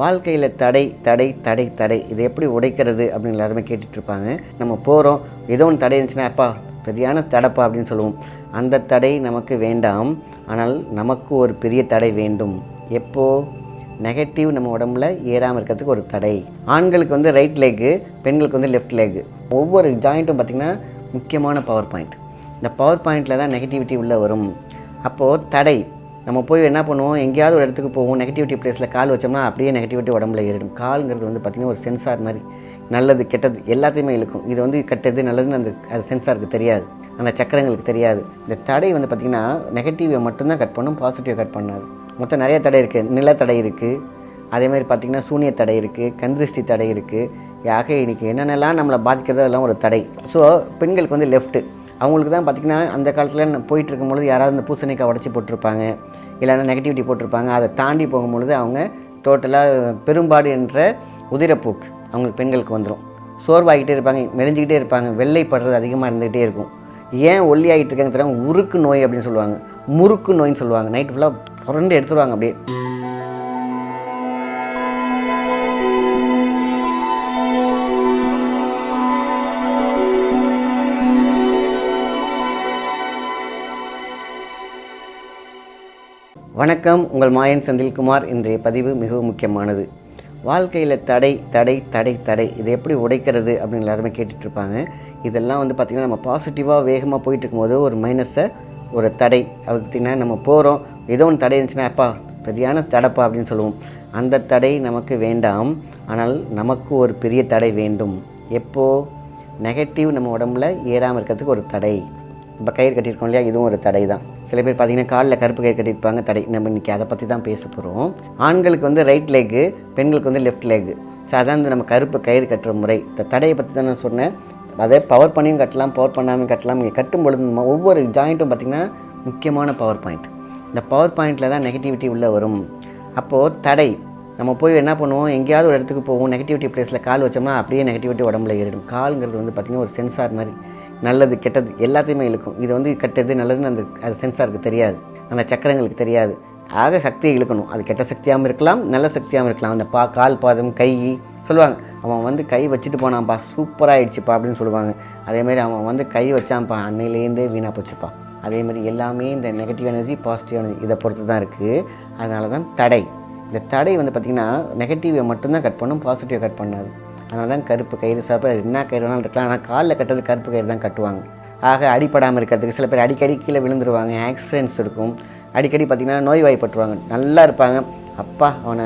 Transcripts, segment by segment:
வாழ்க்கையில் தடை தடை தடை தடை. இது எப்படி உடைக்கிறது அப்படின்னு எல்லாருமே கேட்டுட்ருப்பாங்க. நம்ம போகிறோம் ஏதோ ஒன்று தடை இருந்துச்சுன்னா அப்பா சரியான தடைப்பா அப்படின்னு சொல்லுவோம். அந்த தடை நமக்கு வேண்டாம். ஆனால் நமக்கு ஒரு பெரிய தடை வேண்டும். எப்போது நெகட்டிவ் நம்ம உடம்புல ஏறாமல் இருக்கிறதுக்கு ஒரு தடை. ஆண்களுக்கு வந்து ரைட் லெக்கு பெண்களுக்கு வந்து லெஃப்ட் லெக்கு ஒவ்வொரு ஜாயிண்ட்டும் பார்த்திங்கன்னா முக்கியமான பவர் பாயிண்ட் இந்த பவர் பாயிண்டில் தான் நெகட்டிவிட்டி உள்ளே வரும். அப்போது தடை நம்ம போய் என்ன பண்ணுவோம்? எங்கேயாவது ஒரு இடத்துக்கு போவோம். நெகட்டிவிட்டி பிளேஸில் கால் வச்சோம்னா அப்படியே நெகட்டிவிட்டி உடம்புல ஏறிடும். கால்ங்கிறது வந்து பார்த்திங்கன்னா ஒரு சென்சார் மாதிரி. நல்லது கெட்டது எல்லாத்தையுமே இழுக்கும். இது வந்து கெட்டது நல்லதுன்னு அந்த அது சென்சாருக்கு தெரியாது. அந்த சக்கரங்களுக்கு தெரியாது. இந்த தடை வந்து பார்த்திங்கன்னா நெகட்டிவை மட்டும்தான் கட் பண்ணும் பாசிட்டிவை கட் பண்ணாது. மொத்தம் நிறைய தடை இருக்குது நிலத்தடை இருக்குது அதே மாதிரி பார்த்திங்கன்னா சூனிய தடை இருக்குது கந்திருஷ்டி தடை இருக்குது ஆக இன்றைக்கி என்னென்னலாம் நம்மளை பாதிக்கிறது அதெல்லாம் ஒரு தடை. ஸோ பெண்களுக்கு வந்து லெஃப்ட்டு அவங்களுக்கு தான் பார்த்திங்கன்னா அந்த காலத்தில் போயிட்டு இருக்கும்பொழுது யாராவது இந்த பூசணிக்காய் உடச்சி போட்டிருப்பாங்க இல்லைன்னா நெகட்டிவிட்டி போட்டிருப்பாங்க அதை தாண்டி போகும்பொழுது அவங்க டோட்டலாக பெரும்பாடு என்ற உதிரப்போக்கு அவங்களுக்கு பெண்களுக்கு வந்துடும் சோர்வாகிட்டே இருப்பாங்க மெலிஞ்சிக்கிட்டே இருப்பாங்க வெள்ளைப்படுறது அதிகமாக இருந்துகிட்டே இருக்கும். ஏன் ஒல்லி ஆகிட்டு இருக்காங்க தெரியாமல் உருக்கு நோய் அப்படின்னு சொல்லுவாங்க முறுக்கு நோயின்னு சொல்லுவாங்க. நைட் ஃபுல்லாக புரண்டு எடுத்துருவாங்க அப்படியே. வணக்கம். உங்கள் மாயன் செந்தில்குமார். இன்றைய பதிவு மிகவும் முக்கியமானது. வாழ்க்கையில் தடை தடை தடை தடை. இது எப்படி உடைக்கிறது அப்படின்னு எல்லாருமே கேட்டுட்ருப்பாங்க இதெல்லாம் வந்து பார்த்திங்கன்னா நம்ம பாசிட்டிவாக வேகமாக போயிட்டு இருக்கும்போது ஒரு மைனஸை ஒரு தடை. அது பார்த்திங்கன்னா நம்ம போகிறோம் ஏதோ ஒன்று தடை இருந்துச்சுன்னா அப்பா சரியான தடைப்பா அப்படின்னு சொல்லுவோம். அந்த தடை நமக்கு வேண்டாம். ஆனால் நமக்கு ஒரு பெரிய தடை வேண்டும். எப்போது நெகட்டிவ் நம்ம உடம்புல ஏறாமல் இருக்கிறதுக்கு ஒரு தடை. இப்போ கயிறு கட்டியிருக்கோம் இல்லையா? இதுவும் ஒரு தடை தான் சில பேர் பார்த்தீங்கன்னா காலில் கருப்பு கயிறு கட்டியிருப்பாங்க தடை. நம்ம இன்றைக்கி அதை பற்றி தான் பேச போகிறோம் ஆண்களுக்கு வந்து ரைட் லெக்கு பெண்களுக்கு வந்து லெஃப்ட் லெக்கு ஸோ அதான் இந்த நம்ம கருப்பு கயிறு கட்டுற முறை. இந்த தடையை பற்றி தான் நான் சொன்னேன். அதே பவர் பண்ணியும் கட்டலாம் பவர் பண்ணாமல் கட்டலாம். இங்கே கட்டும் பொழுது ஒவ்வொரு ஜாயிண்ட்டும் பார்த்திங்கன்னா முக்கியமான பவர் பாயிண்ட் இந்த பவர் பாயிண்டில் தான் நெகட்டிவிட்டி உள்ளே வரும். அப்போது தடை. நம்ம போய் என்ன பண்ணுவோம்? எங்கேயாவது ஒரு இடத்துக்கு போவோம். நெகட்டிவிட்டி ப்ளேஸில் கால் வச்சோம்னா அப்படியே நெகட்டிவிட்டி உடம்புல ஏறிடும். காலுங்கிறது வந்து பார்த்திங்கன்னா ஒரு சென்சார் மாதிரி. நல்லது கெட்டது எல்லாத்தையுமே இழுக்கும். இது வந்து கெட்டது நல்லதுன்னு அந்த அது சென்சாருக்கு தெரியாது. அந்த சக்கரங்களுக்கு தெரியாது. ஆக சக்தியை இழுக்கணும். அது கெட்ட சக்தியாகவும் இருக்கலாம் நல்ல சக்தியாகவும் இருக்கலாம். அந்த பா கால் பாதம் கை சொல்லுவாங்க. அவன் வந்து கை வச்சுட்டு போனான்ப்பா சூப்பராகிடுச்சுப்பா அப்படின்னு சொல்லுவாங்க. அதேமாதிரி அவன் வந்து கை வச்சான்ப்பா அன்னையிலேருந்தே வீணாக போச்சுப்பா. அதேமாதிரி எல்லாமே இந்த நெகட்டிவ் எனர்ஜி பாசிட்டிவ் எனர்ஜி இதை பொறுத்து தான் இருக்குது அதனால தான் தடை. இந்த தடை வந்து பார்த்திங்கன்னா நெகட்டிவை மட்டும்தான் கட் பண்ணும் பாசிட்டிவை கட் பண்ணாது. அதனால தான் கருப்பு கயிறு சாப்பிட என்ன கயிறு வேணாலும் இருக்கலாம். ஆனால் காலில் கட்டுறது கருப்பு கயிறு தான் கட்டுவாங்க. ஆக அடிப்படாமல் இருக்கிறதுக்கு சில பேர் அடிக்கடி கீழே விழுந்துருவாங்க. ஆக்சிடென்ட்ஸ் இருக்கும். அடிக்கடி பார்த்திங்கன்னா நோய்வாய்ப்பட்டுருவாங்க. நல்லா இருப்பாங்க. அப்பா அவனை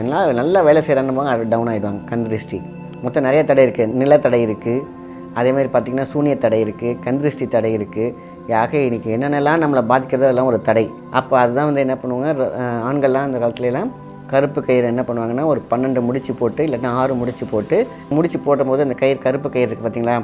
நல்லா நல்லா வேலை செய்கிறான்னு அது டவுன் ஆகிடுவாங்க கண் திருஷ்டி. மொத்தம் நிறைய தடை இருக்குது நிலத்தடை இருக்குது அதே மாதிரி பார்த்திங்கன்னா சூனிய தடை இருக்குது கண் திருஷ்டி தடை இருக்குது ஆக இன்றைக்கி என்னென்னலாம் நம்மளை பாதிக்கிறது அதெல்லாம் ஒரு தடை. அப்போ அதுதான் வந்து என்ன பண்ணுவாங்க? ஆண்கள்லாம் அந்த காலத்துலலாம் கருப்பு கயிறு என்ன பண்ணுவாங்கன்னா ஒரு பன்னெண்டு முடிச்சு போட்டு இல்லைன்னா ஆறு முடிச்சு போட்டு முடிச்சு போடும்போது அந்த கயிறு கருப்பு கயிறு இருக்குது பார்த்தீங்களா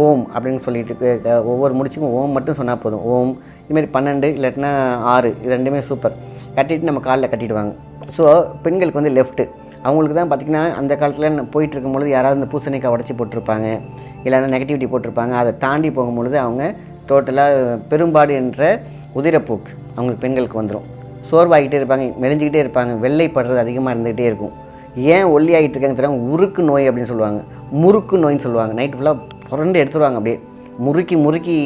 ஓம் அப்படின்னு சொல்லிட்டு ஒவ்வொரு முடிச்சுக்கும் ஓம் மட்டும் சொன்னால் போதும். ஓம் இதுமாரி பன்னெண்டு இல்லாட்டினா ஆறு இது ரெண்டுமே சூப்பர் கட்டிட்டு நம்ம காலில் கட்டிடுவாங்க. ஸோ பெண்களுக்கு வந்து லெஃப்ட்டு அவங்களுக்கு தான் பார்த்திங்கன்னா அந்த காலத்தில் போயிட்டு இருக்கும்பொழுது யாராவது இந்த பூசணிக்காய் உடச்சி போட்டிருப்பாங்க இல்லைன்னா நெகட்டிவிட்டி போட்டிருப்பாங்க அதை தாண்டி போகும்பொழுது அவங்க டோட்டலாக பெரும்பாடு என்ற உதிரப்போக்கு அவங்களுக்கு பெண்களுக்கு வந்துடும் சோர்வாகிட்டே இருப்பாங்க மெலிஞ்சிக்கிட்டே இருப்பாங்க வெள்ளைப்படுறது அதிகமாக இருந்துகிட்டே இருக்கும். ஏன் ஒல்லி ஆகிட்டு இருக்காங்க தெரியாமல் உருக்கு நோய் அப்படின்னு சொல்லுவாங்க. முறுக்கு நோயின்னு சொல்லுவாங்க. நைட் ஃபுல்லாக புரண்டு எடுத்துருவாங்க அப்படியே. முறுக்கி முறுக்கி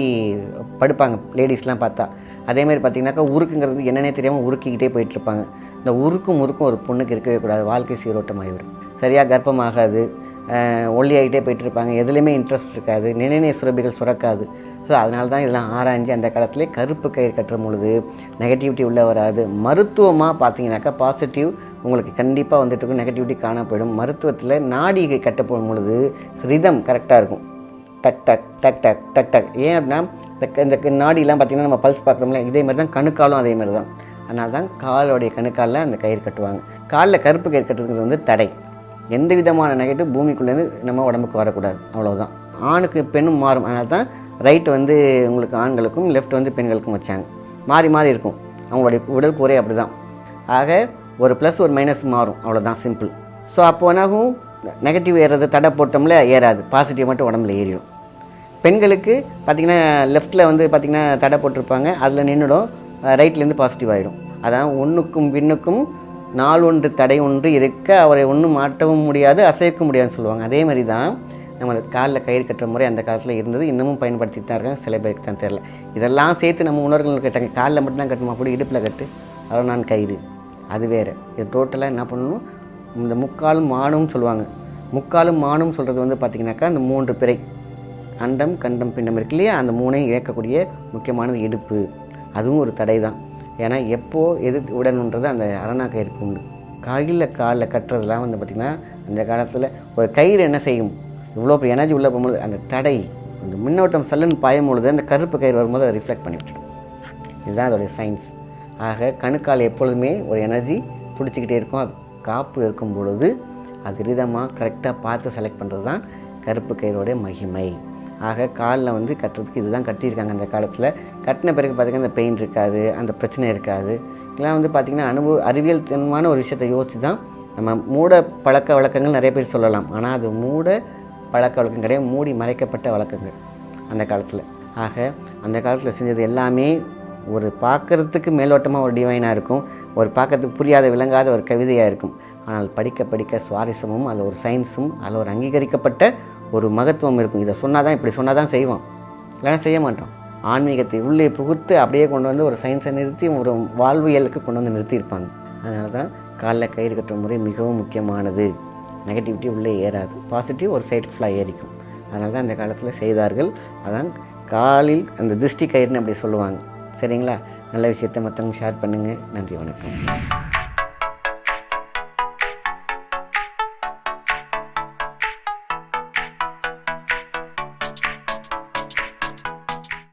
படுப்பாங்க லேடிஸ்லாம் பார்த்தா. அதேமாதிரி பார்த்தீங்கன்னாக்கா உருக்குங்கிறது என்னென்னே தெரியாமல் உருக்கிக்கிட்டே போயிட்டுருப்பாங்க. இந்த உருக்கும் முறுக்கும் ஒரு பொண்ணுக்கு இருக்கவே கூடாது. வாழ்க்கை சீரோட்டம் ஆகிவிடும் சரியாக கர்ப்பமாகாது ஒல்லி ஆகிட்டே போயிட்டு இருப்பாங்க எதுலேயுமே இன்ட்ரெஸ்ட் இருக்காது. நினைநே சுரபிகள் சுரக்காது. ஸோ அதனால தான் இதெல்லாம் ஆராய்ஞ்சு அந்த காலத்திலே கருப்பு கயிறு கட்டுற பொழுது நெகட்டிவிட்டி உள்ளே வராது. மருத்துவமாக பார்த்தீங்கன்னாக்கா பாசிட்டிவ் உங்களுக்கு கண்டிப்பாக வந்துட்டு இருக்கும் நெகட்டிவிட்டி காண போயிடும். மருத்துவத்தில் நாடிகை கட்ட போடும் பொழுது ரிதம் கரெக்டாக இருக்கும். டக் டக் டக் டக் டக் டக். ஏன் அப்படின்னா இந்த இந்த க- நாடிலாம் பார்த்திங்கன்னா நம்ம பல்ஸ் பார்க்குறோம்ல இதே மாதிரி தான் கணுக்காலும் அதே மாதிரி தான். அதனால தான் காலோடைய கணுக்காலில் அந்த கயிறு கட்டுவாங்க. காலில் கருப்பு கயிறு கட்டுறது வந்து தடை. எந்த விதமான நெகட்டிவ் பூமிக்குள்ளேருந்து நம்ம உடம்புக்கு வரக்கூடாது. அவ்வளோதான் ஆணுக்கு பெண்ணும் மாறும். அதனால தான் ரைட் வந்து உங்களுக்கு ஆண்களுக்கும் லெஃப்ட் வந்து பெண்களுக்கும் வச்சாங்க. மாறி மாறி இருக்கும். அவங்களுடைய உடல் கூரை அப்படி தான் ஆக ஒரு ப்ளஸ் ஒரு மைனஸ் மாறும். அவ்வளோதான் சிம்பிள் ஸோ அப்போ என்னாகும் நெகட்டிவ் ஏறுறது தடை போட்டோம்ல ஏறாது. பாசிட்டிவ் மட்டும் உடம்புல ஏறிடும். பெண்களுக்கு பார்த்திங்கன்னா லெஃப்ட்டில் வந்து பார்த்திங்கன்னா தடை போட்டிருப்பாங்க. அதில் நின்றுடும் ரைட்லேருந்து பாசிட்டிவ் ஆகிடும் அதான் ஒன்றுக்கும் பின்னுக்கும் நாள் ஒன்று தடை ஒன்று இருக்க அவரை ஒன்றும் மாட்டவும் முடியாது அசைக்க முடியாதுன்னு சொல்லுவாங்க. அதே மாதிரி தான் நம்ம காலில் கயிறு கட்டுற முறை அந்த காலத்தில் இருந்தது. இன்னமும் பயன்படுத்திட்டு தான் இருக்காங்க. சில பேருக்கு தான் தெரில இதெல்லாம் சேர்த்து நம்ம உணர்வுகள் கேட்டாங்க காலில் மட்டும்தான் கட்டணுமா? அப்படி இடுப்பில் கட்டு. அவ்வளோ நான் கயிறு. அது வேறு. இது டோட்டலாக என்ன பண்ணணும்? இந்த முக்காலும் மானும் சொல்லுவாங்க. முக்காலும் மானும் சொல்கிறது வந்து பார்த்திங்கனாக்கா அந்த மூன்று பிறை. அண்டம் கண்டம் பிண்டம் இருக்கு இல்லையா? அந்த மூணையும் இழக்கக்கூடிய முக்கியமானது இடுப்பு. அதுவும் ஒரு தடை தான். ஏன்னா எப்போது எது உடனுன்றது அந்த அரணா கயிறுக்கு உண்டு. கையில் காலில் கட்டுறதுலாம் வந்து பார்த்திங்கன்னா அந்த காலத்தில் ஒரு கயிறு என்ன செய்யும்? இவ்வளோ பெரிய எனர்ஜி உள்ளே போகும்போது அந்த தடை அந்த மின்னோட்டம் சல்லுன்னு பாயும் பொழுது அந்த கருப்பு கயிறு வரும்போது அதை ரிஃப்ளெக்ட் பண்ணி விட்டுடும். இதுதான் அதோடைய சயின்ஸ் ஆக கணுக்கால் எப்பொழுதுமே ஒரு எனர்ஜி துடிச்சிக்கிட்டே இருக்கும். அது காப்பு இருக்கும் பொழுது அது ரிதமாக கரெக்டாக பார்த்து செலக்ட் பண்ணுறது தான் கருப்பு கயிறோடைய மகிமை. ஆக காலில் வந்து கட்டுறதுக்கு இதுதான் கட்டியிருக்காங்க அந்த காலத்தில். கட்டின பிறகு பார்த்திங்கன்னா அந்த பெயின் இருக்காது அந்த பிரச்சனை இருக்காது. இதெல்லாம் வந்து பார்த்திங்கன்னா அனுபவ அறிவியல் தன்மான ஒரு விஷயத்தை யோசித்து தான் நம்ம மூட பழக்க வழக்கங்கள் நிறைய பேர் சொல்லலாம். ஆனால் அது மூட பழக்க வழக்கம் கிடையாது. மூடி மறைக்கப்பட்ட வழக்கங்கள் அந்த காலத்தில். ஆக அந்த காலத்தில் செஞ்சது எல்லாமே ஒரு பார்க்குறதுக்கு மேலோட்டமாக ஒரு டிவைனாக இருக்கும். ஒரு பார்க்கறதுக்கு புரியாத விளங்காத ஒரு கவிதையாக இருக்கும். ஆனால் படிக்க படிக்க சுவாரஸ்யமும் அதில் ஒரு சயின்ஸும் அதில் ஒரு அங்கீகரிக்கப்பட்ட ஒரு மகத்துவம் இருக்கும். இதை சொன்னால் தான் இப்படி சொன்னால் தான் செய்வோம் இல்லைன்னா செய்ய மாட்டோம் ஆன்மீகத்தை உள்ளே புகுத்து அப்படியே கொண்டு வந்து ஒரு சயின்ஸை நிறுத்தி ஒரு வாழ்வியலுக்கு கொண்டு வந்து நிறுத்தியிருப்பாங்க. அதனால தான் காலில் கயிறு கட்டுற முறை மிகவும் முக்கியமானது. நெகட்டிவிட்டி உள்ளே ஏறாது. பாசிட்டிவ் ஒரு சைடு ஃபுல்லாக ஏறிக்கும். அதனால தான் அந்த காலத்தில் செய்தார்கள். அதான் காலில் அந்த திருஷ்டி கயிறுன்னு அப்படி சொல்லுவாங்க. சரிங்களா? நல்ல விஷயத்தை மற்றவங்க ஷேர் பண்ணுங்கள் நன்றி வணக்கம்.